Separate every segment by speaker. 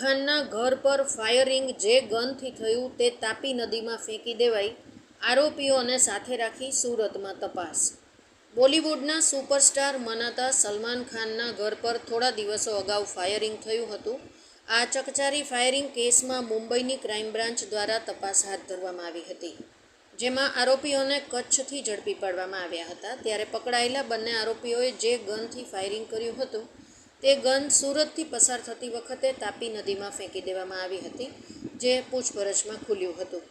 Speaker 1: ખાનના ઘર પર ફાયરિંગ જે ગનથી થયું તે તાપી નદીમાં ફેંકી દેવાઈ આરોપીઓને સાથે રાખી સુરતમાં તપાસ. બોલિવૂડના સુપરસ્ટાર મનાતા સલમાન ખાનના ઘર પર થોડા દિવસો અગાઉ ફાયરિંગ થયું હતું. આ ચકચારી ફાયરિંગ કેસમાં મુંબઈની ક્રાઇમ બ્રાન્ચ દ્વારા તપાસ હાથ ધરવામાં આવી હતી, જેમાં આરોપીઓને કચ્છથી ઝડપી પાડવામાં આવ્યા હતા. ત્યારે પકડાયેલા બંને આરોપીઓએ જે ગનથી ફાયરિંગ કર્યું હતું તે ગન સુરતથી પસાર થતી વખતે તાપી નદીમાં ફેંકી દેવામાં આવી હતી, જે પૂછપરછમાં ખુલ્યું હતું.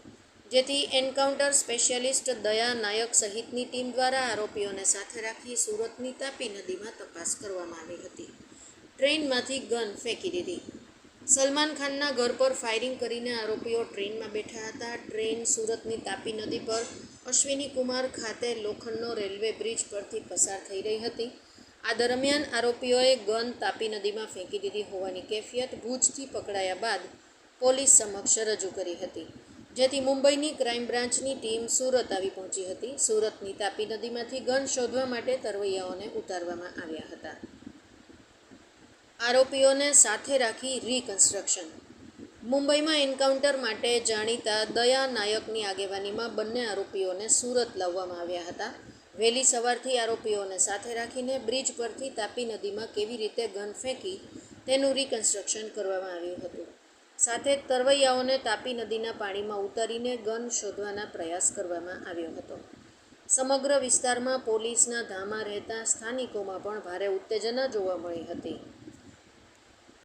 Speaker 1: જેથી એન્કાઉન્ટર સ્પેશિયાલિસ્ટ દયા નાયક સહિતની ટીમ દ્વારા આરોપીઓને સાથે રાખી સુરતની તાપી નદીમાં તપાસ કરવામાં આવી હતી. ટ્રેનમાંથી ગન ફેંકી દીધી. સલમાન ખાનના ઘર પર ફાયરિંગ કરીને આરોપીઓ ટ્રેનમાં બેઠા હતા. ટ્રેન સુરતની તાપી નદી પર અશ્વિની કુમાર ખાતે લોખંડનો રેલવે બ્રિજ પરથી પસાર થઈ રહી હતી. આ દરમિયાન આરોપીઓએ ગન તાપી નદીમાં ફેંકી દીધી હોવાની કેફિયત ભુજથી પકડાયા બાદ પોલીસ સમક્ષ રજૂ કરી હતી. જેથી મુંબઈની ક્રાઇમ બ્રાન્ચની ટીમ સુરત આવી પહોંચી હતી. સુરતની તાપી નદીમાંથી ગન શોધવા માટે તરવૈયાઓને ઉતારવામાં આવ્યા હતા. આરોપીઓને સાથે રાખી રીકન્સ્ટ્રક્શન મુંબઈમાં એન્કાઉન્ટર માટે જાણીતા દયા નાયકની આગેવાનીમાં બંને આરોપીઓને સુરત લાવવામાં આવ્યા હતા. વહેલી સવારથી આરોપીઓને સાથે રાખીને બ્રિજ પરથી તાપી નદીમાં કેવી રીતે ગન ફેંકી તેનું રિકન્સ્ટ્રક્શન કરવામાં આવ્યું હતું. સાથે તરવૈયાઓને તાપી નદીના પાણીમાં ઉતારીને ગન શોધવાના પ્રયાસ કરવામાં આવ્યો હતો. સમગ્ર વિસ્તારમાં પોલીસના ધામા રહેતા સ્થાનિકોમાં પણ ભારે ઉત્તેજના જોવા મળી હતી.